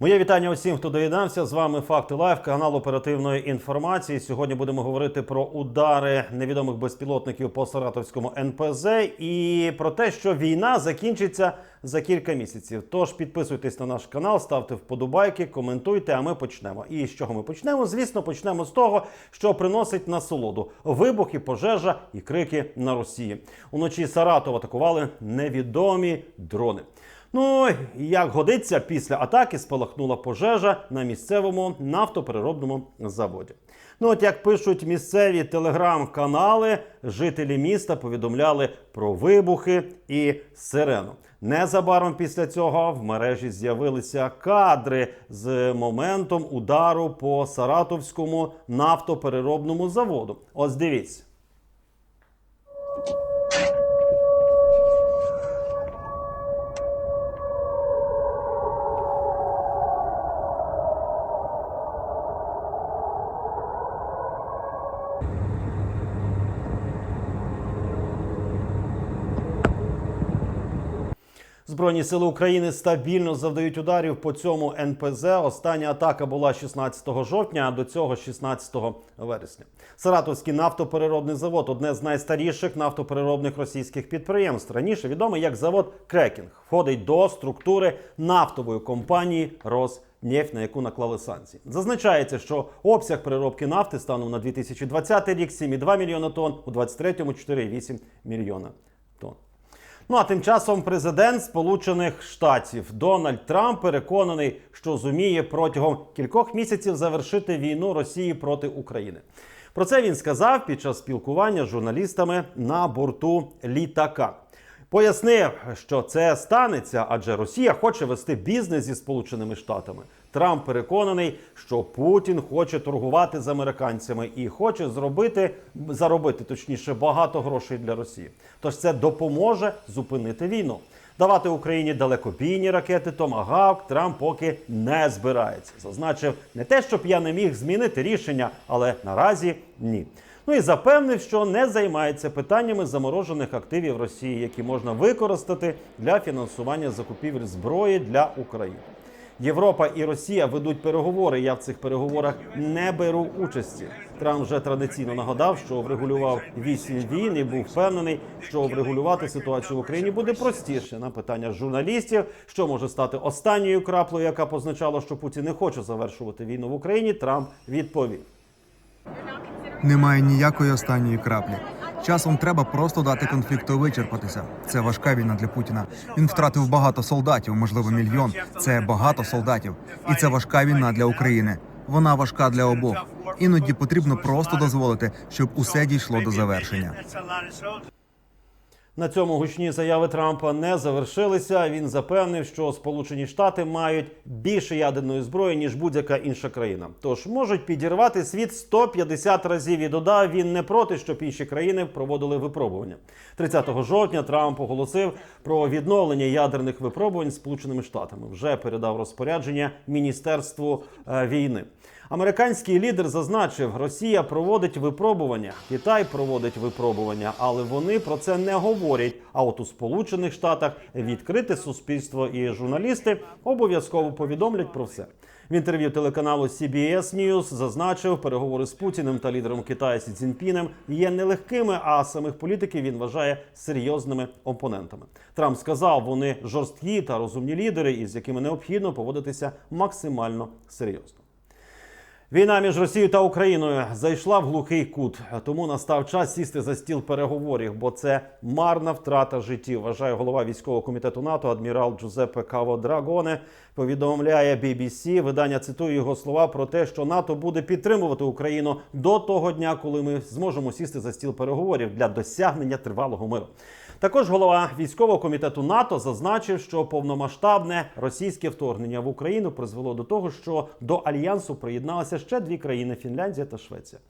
Моє вітання усім, хто доєднався. З вами Факти Лайв, канал оперативної інформації. Сьогодні будемо говорити про удари невідомих безпілотників по Саратовському НПЗ і про те, що війна закінчиться за кілька місяців. Тож підписуйтесь на наш канал, ставте вподобайки, коментуйте. А ми почнемо. І з чого ми почнемо? Звісно, почнемо з того, що приносить насолоду: вибухи, пожежа і крики на Росії. Уночі Саратов атакували невідомі дрони. Ну, як годиться, після атаки спалахнула пожежа на місцевому нафтопереробному заводі. Ну, от як пишуть місцеві телеграм-канали, жителі міста повідомляли про вибухи і сирену. Незабаром після цього в мережі з'явилися кадри з моментом удару по Саратовському нафтопереробному заводу. Ось дивіться. Збройні сили України стабільно завдають ударів по цьому НПЗ. Остання атака була 16 жовтня, а до цього 16 вересня. Саратовський нафтопереробний завод одне з найстаріших нафтопереробних російських підприємств. Раніше відомий як завод Крекінг, входить до структури нафтової компанії Роснефть, на яку наклали санкції. Зазначається, що обсяг переробки нафти станом на 2020 рік 7,2 мільйона тонн, у 2023 – 4,8 мільйона. Ну а тим часом президент Сполучених Штатів Дональд Трамп переконаний, що зуміє протягом кількох місяців завершити війну Росії проти України. Про це він сказав під час спілкування з журналістами на борту літака. Пояснив, що це станеться, адже Росія хоче вести бізнес зі Сполученими Штатами. Трамп переконаний, що Путін хоче торгувати з американцями і хоче зробити заробити точніше багато грошей для Росії. Тож це допоможе зупинити війну. Давати Україні далекобійні ракети Томагавк Трамп поки не збирається. Зазначив не те, щоб я не міг змінити рішення, але наразі ні. Ну і запевнив, що не займається питаннями заморожених активів Росії, які можна використати для фінансування закупівель зброї для України. Європа і Росія ведуть переговори. Я в цих переговорах не беру участі. Трамп вже традиційно нагадав, що врегулював вісім війн і був впевнений, що врегулювати ситуацію в Україні буде простіше. На питання журналістів, що може стати останньою краплею, яка позначала, що Путін не хоче завершувати війну в Україні. Трамп відповів. Немає ніякої останньої краплі. Часом треба просто дати конфлікту вичерпатися. Це важка війна для Путіна. Він втратив багато солдатів, можливо, мільйон. Це багато солдатів, і це важка війна для України. Вона важка для обох. Іноді потрібно просто дозволити, щоб усе дійшло до завершення. На цьому гучні заяви Трампа не завершилися. Він запевнив, що Сполучені Штати мають більше ядерної зброї ніж будь-яка інша країна. Тож можуть підірвати світ 150 разів. І додав він не проти, щоб інші країни проводили випробування. 30 жовтня Трамп оголосив про відновлення ядерних випробувань Сполученими Штатами. Вже передав розпорядження Міністерству е, війни. Американський лідер зазначив, Росія проводить випробування, Китай проводить випробування, але вони про це не говорять. А от у Сполучених Штатах відкрите суспільство і журналісти обов'язково повідомлять про все. В інтерв'ю телеканалу CBS News зазначив, переговори з Путіним та лідером Китаю Сі Цзіньпінем є нелегкими, а самих політиків він вважає серйозними опонентами. Трамп сказав, вони жорсткі та розумні лідери, із якими необхідно поводитися максимально серйозно. Війна між Росією та Україною зайшла в глухий кут, тому настав час сісти за стіл переговорів, бо це марна втрата життів. Вважає голова військового комітету НАТО адмірал Джузеппе Каво Драгоне. Повідомляє BBC. Видання цитує його слова про те, що НАТО буде підтримувати Україну до того дня, коли ми зможемо сісти за стіл переговорів для досягнення тривалого миру. Також голова військового комітету НАТО зазначив, що повномасштабне російське вторгнення в Україну призвело до того, що до альянсу приєдналися ще дві країни Фінляндія та Швеція.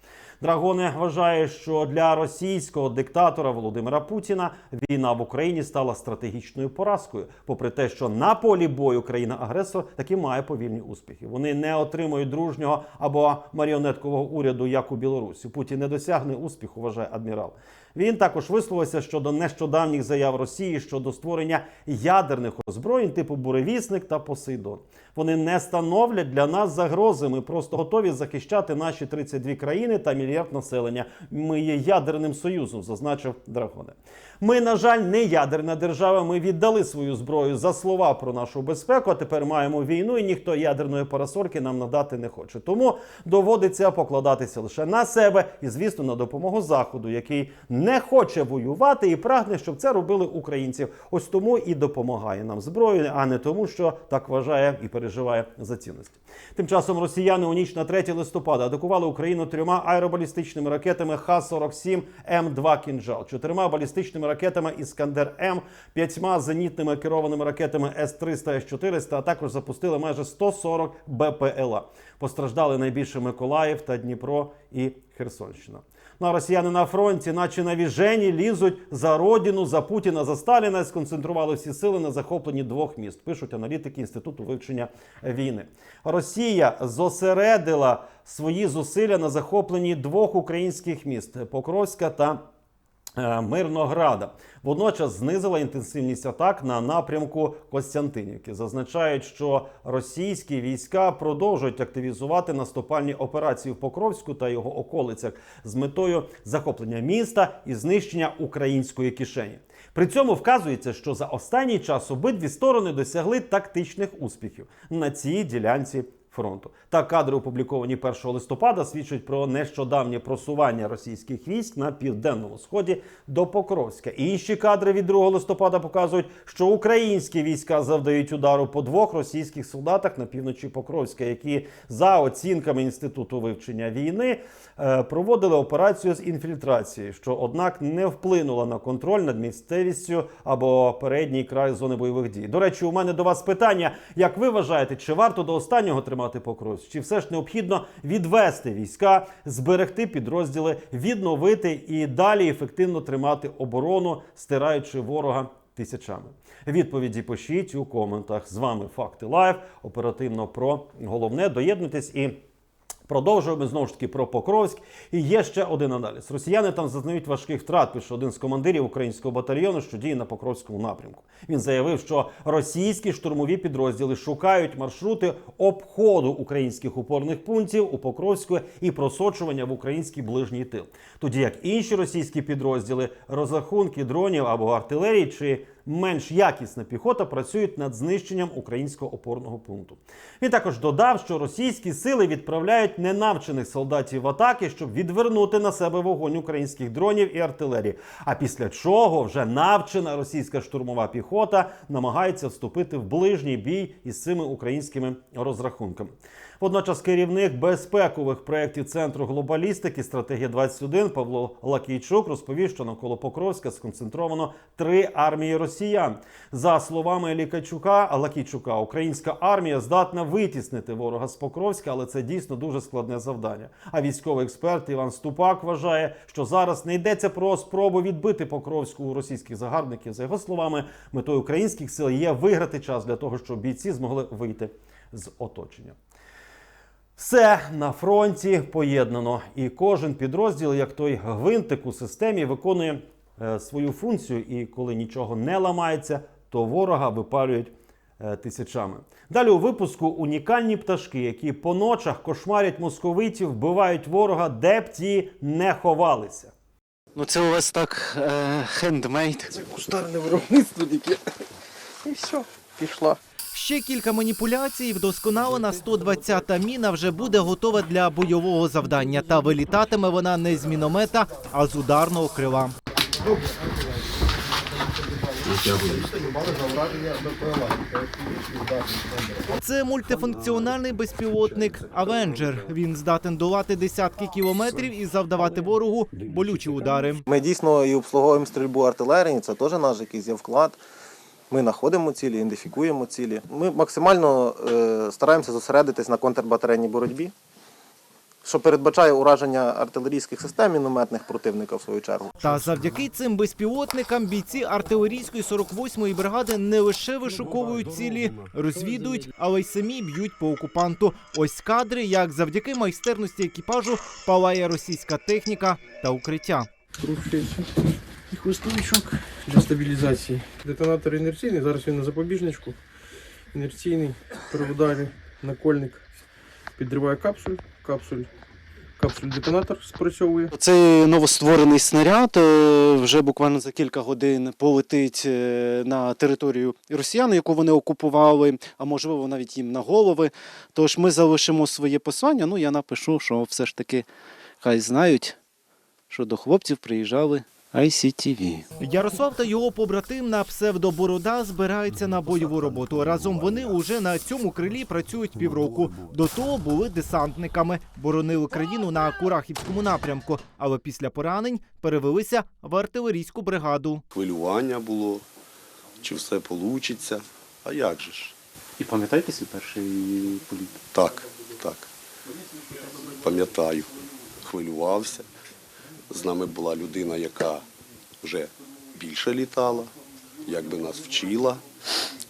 Драгоне вважає, що для російського диктатора Володимира Путіна війна в Україні стала стратегічною поразкою, попри те, що на полі бою країна-агресор таки має повільні успіхи. Вони не отримують дружнього або маріонеткового уряду, як у Білорусі. Путін не досягне успіху, вважає адмірал. Він також висловився щодо нещодавніх заяв Росії щодо створення ядерних озброєнь типу буревісник та Посейдон. Вони не становлять для нас загрози. Ми просто готові захищати наші 32 країни та мільярд населення. Ми є ядерним союзом, зазначив Драгоне. Ми, на жаль, не ядерна держава. Ми віддали свою зброю за слова про нашу безпеку. А тепер маємо війну, і ніхто ядерної парасольки нам надати не хоче. Тому доводиться покладатися лише на себе і, звісно, на допомогу заходу, який не хоче воювати і прагне, щоб це робили українці. Ось тому і допомагає нам зброєю, а не тому, що так вважає і переживає за цінності. Тим часом росіяни у ніч на 3 листопада атакували Україну трьома аеробалістичними ракетами Х-47 М2 «Кінжал», чотирма балістичними ракетами Іскандер М, п'ятьма зенітними керованими ракетами С-300 С-400, а також запустили майже 140 БПЛА. Постраждали найбільше Миколаїв та Дніпро і Херсонщина. Ну а росіяни на фронті, наче навіжені, лізуть за родину, за Путіна, за Сталіна сконцентрували всі сили на захопленні двох міст. Пишуть аналітики інституту вивчення війни. Росія зосередила свої зусилля на захопленні двох українських міст Покровська та Мирнограда. Водночас знизила інтенсивність атак на напрямку Костянтинівки. Зазначають, що російські війська продовжують активізувати наступальні операції в Покровську та його околицях з метою захоплення міста і знищення української кишені. При цьому вказується, що за останній час обидві сторони досягли тактичних успіхів на цій ділянці фронту. Та кадри, опубліковані 1 листопада, свідчать про нещодавнє просування російських військ на південному сході до Покровська. Інші кадри від 2 листопада показують, що українські війська завдають удару по двох російських солдатах на півночі Покровська, які за оцінками інституту вивчення війни е, проводили операцію з інфільтрації, що однак не вплинула на контроль над місцевістю або передній край зони бойових дій. До речі, у мене до вас питання: як ви вважаєте, чи варто до останнього тримати Покровськ, чи все ж необхідно відвести війська, зберегти підрозділи, відновити і далі ефективно тримати оборону, стираючи ворога тисячами? Відповіді пишіть у коментах. З вами Факти Лайв. Оперативно про головне. Доєднуйтесь і. Продовжуємо знову ж таки про Покровськ. І є ще один аналіз. Росіяни там зазнають важких втрат. Пише один з командирів українського батальйону, що діє на Покровському напрямку. Він заявив, що російські штурмові підрозділи шукають маршрути обходу українських опорних пунктів у Покровську і просочування в український ближній тил. Тоді як інші російські підрозділи, розрахунки дронів або артилерії чи менш якісна піхота працюють над знищенням українського опорного пункту. Він також додав, що російські сили відправляють ненавчених солдатів в атаки, щоб відвернути на себе вогонь українських дронів і артилерії. А після чого вже навчена російська штурмова піхота намагається вступити в ближній бій із цими українськими розрахунками. Водночас керівник безпекових проєктів центру глобалістики стратегія 21 Павло Лакійчук розповів, що навколо Покровська сконцентровано три армії росіян. За словами Лікачука Лакійчука, українська армія здатна витіснити ворога з Покровська, але це дійсно дуже складне завдання. А військовий експерт Іван Ступак вважає, що зараз не йдеться про спробу відбити Покровську у російських загарбників. За його словами, метою українських сил є виграти час для того, щоб бійці змогли вийти з оточення. Все на фронті поєднано, і кожен підрозділ, як той гвинтик у системі, виконує е, свою функцію. І коли нічого не ламається, то ворога випалюють е, тисячами. Далі у випуску унікальні пташки, які по ночах кошмарять московитів, вбивають ворога, де б ті не ховалися. Ну це у вас так е, хендмейд. кустарне виробництво тільки. І все, пішла. Ще кілька маніпуляцій, вдосконалена 120-та міна вже буде готова для бойового завдання. Та вилітатиме вона не з міномета, а з ударного крила. Це мультифункціональний безпілотник Авенджер. Він здатен долати десятки кілометрів і завдавати ворогу болючі удари. Ми дійсно і обслуговуємо стрільбу артилерії, це теж наш якийсь є вклад. Ми знаходимо цілі, ідентифікуємо цілі. Ми максимально е, стараємося зосередитись на контрбатарейній боротьбі, що передбачає ураження артилерійських систем мінометних противника в свою чергу. Та завдяки цим безпілотникам бійці артилерійської 48-ї бригади не лише вишуковують цілі, розвідують, але й самі б'ють по окупанту. Ось кадри, як завдяки майстерності екіпажу палає російська техніка та укриття. І хвостовичок для стабілізації. Детонатор інерційний, зараз він на запобіжничку. Інерційний, при накольник підриває капсуль, капсуль, капсуль детонатор спрацьовує. Цей новостворений снаряд е, вже буквально за кілька годин полетить е, на територію росіян, яку вони окупували, а можливо навіть їм на голови. Тож ми залишимо своє послання. Ну я напишу, що все ж таки хай знають, що до хлопців приїжджали ICTV. Ярослав та його побратим на псевдоборода збираються на бойову роботу. Разом вони уже на цьому крилі працюють півроку. До того були десантниками, боронили країну на Курахівському напрямку, але після поранень перевелися в артилерійську бригаду. хвилювання було, чи все вийде. А як же ж? І пам'ятаєте свій перший політ? Так, так. Пам'ятаю, хвилювався. З нами була людина, яка вже більше літала, якби нас вчила.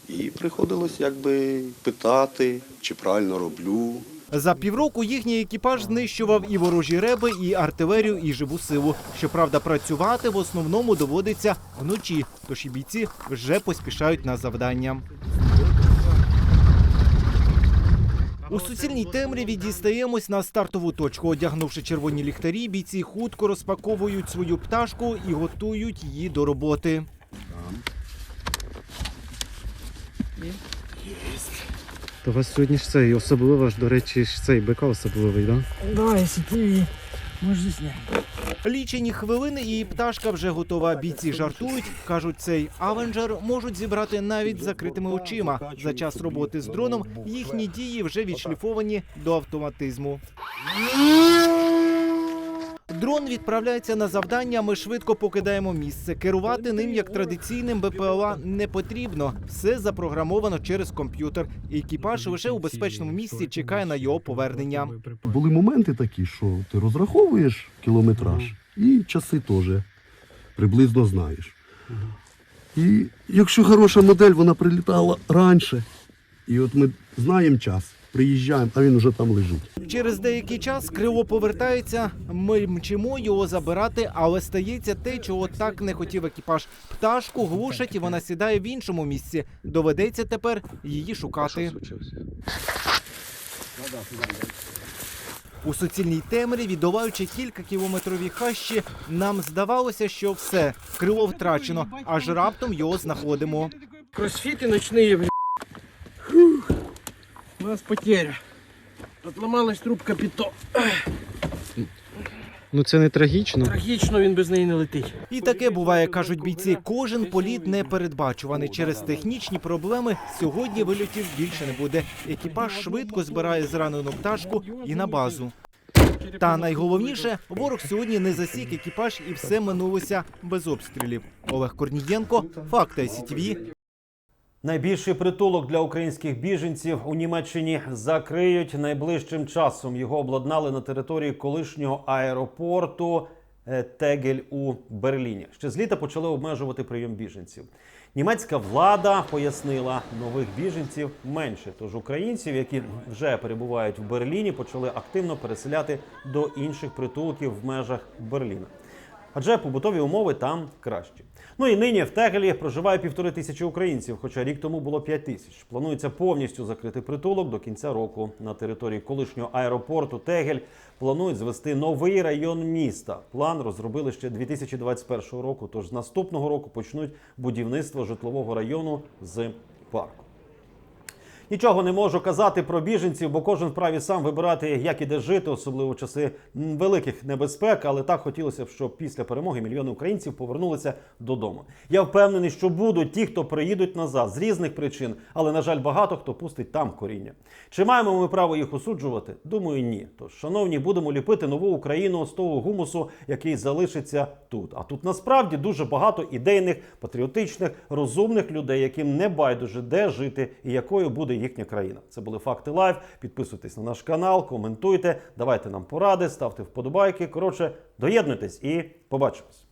І приходилось якби питати, чи правильно роблю, За півроку їхній екіпаж знищував і ворожі реби, і артилерію, і живу силу. Щоправда, працювати в основному доводиться вночі, тож і бійці вже поспішають на завдання. У суцільній темряві дістаємось на стартову точку. Одягнувши червоні ліхтарі, бійці хутко розпаковують свою пташку і готують її до роботи. То у вас сьогодні ж цей особливо ж, до речі, ж цей бика особливий, так? Давай, зняти. Лічені хвилини і пташка вже готова. Бійці жартують. кажуть, цей авенджер можуть зібрати навіть закритими очима. За час роботи з дроном їхні дії вже відшліфовані до автоматизму. Дрон відправляється на завдання. Ми швидко покидаємо місце. Керувати ним як традиційним БПЛА не потрібно. Все запрограмовано через комп'ютер. Екіпаж лише у безпечному місці чекає на його повернення. Були моменти такі, що ти розраховуєш кілометраж і часи теж приблизно знаєш. І якщо хороша модель, вона прилітала раніше. І от ми знаємо час, приїжджаємо, а він уже там лежить. Через деякий час крило повертається. Ми мчимо його забирати, але стається те, чого так не хотів екіпаж. Пташку глушать, і вона сідає в іншому місці. Доведеться тепер її шукати. У суцільній темряві, долаючи кілька кілометрові хащі, нам здавалося, що все крило втрачено, аж раптом його знаходимо. Кросфіт і ночні, нас потеря. Отломалась трубка піто. Ну це не трагічно. Трагічно він без неї не летить. І таке буває, кажуть бійці. Кожен політ непередбачуваний. Через технічні проблеми сьогодні вильотів більше не буде. Екіпаж швидко збирає зранену пташку і на базу. Та найголовніше, ворог сьогодні не засік екіпаж і все минулося без обстрілів. Олег Корнієнко, факти СІТВ, Найбільший притулок для українських біженців у Німеччині закриють найближчим часом. Його обладнали на території колишнього аеропорту е, Тегель у Берліні. Ще з літа почали обмежувати прийом біженців. Німецька влада пояснила, нових біженців менше. Тож українців, які вже перебувають в Берліні, почали активно переселяти до інших притулків в межах Берліна. Адже побутові умови там кращі. Ну і нині в Тегелі проживає півтори тисячі українців, хоча рік тому було п'ять тисяч. Планується повністю закрити притулок до кінця року. На території колишнього аеропорту Тегель планують звести новий район міста. План розробили ще 2021 року. Тож з наступного року почнуть будівництво житлового району з парку. Нічого не можу казати про біженців, бо кожен вправі сам вибирати, як і де жити, особливо в часи великих небезпек. Але так хотілося б, щоб після перемоги мільйони українців повернулися додому. Я впевнений, що будуть ті, хто приїдуть назад з різних причин, але на жаль, багато хто пустить там коріння. Чи маємо ми право їх осуджувати? Думаю, ні. Тож, шановні, будемо ліпити нову Україну з того гумусу, який залишиться тут. А тут насправді дуже багато ідейних, патріотичних, розумних людей, яким не байдуже де жити і якою буде їхня країна. Це були факти лайв. Підписуйтесь на наш канал, коментуйте, давайте нам поради, ставте вподобайки. Коротше, доєднуйтесь і побачимось.